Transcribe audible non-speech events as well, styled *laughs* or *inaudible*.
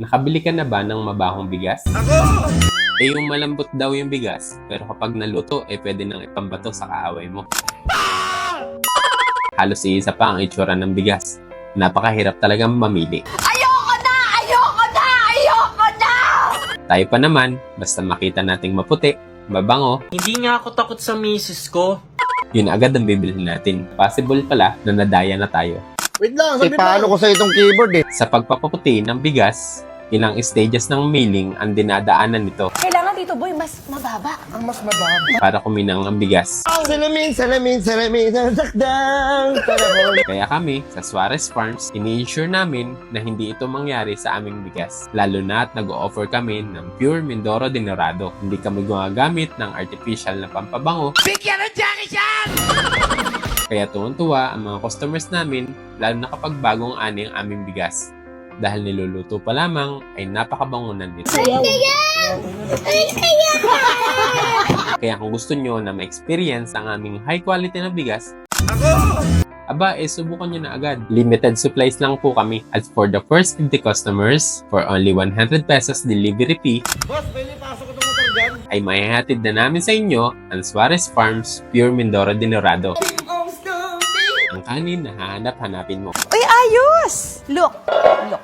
Nakabili ka na ba ng mabahong bigas? Eh yung malambot daw yung bigas, pero kapag naluto, eh pwede nang ipambato sa kaaway mo. *laughs* Halos iisa pa ang itsura ng bigas. Napakahirap talagang mamili. Ayoko na! Ayoko na! Ayoko na! Tayo pa naman, basta makita nating maputi, mabango, Hindi nga ako takot sa misis ko. yun agad ang bibilhin natin. Possible pala na nadaya na tayo. Wait lang, Kasi paano ko sa itong keyboard eh. Sa pagpapaputi ng bigas, ilang stages ng milling ang dinadaanan nito Kailangan dito, boy, mas mababa. Ang mas mababa. para kuminang ang bigas. Salamin, salamin, salamin, sakdang. Panahon. *laughs* Kaya kami, sa Suarez Farms, ini-ensure namin na hindi ito mangyari sa aming bigas. Lalo na at nag-o-offer kami ng pure Mindoro Denorado. Hindi kami gumagamit ng artificial na pampabango. *laughs* Kaya tuwan-tuwa ang mga customers namin, lalo na kapag bagong ani ang aming bigas. Dahil niluluto pa lamang ay napakabangunan nito. Kaya kung gusto nyo na ma-experience ang aming high quality na bigas, aba, eh, subukan nyo na agad. Limited supplies lang po kami. At for the first 50 customers, for only 100 pesos delivery fee, Boss, pwede pasok ko itong motor dyan? ay maihatid na namin sa inyo ang Suarez Farms Pure Mindoro Denorado. Ang kanin na hahanap-hanapin mo. Uy, ayos! Look! Look.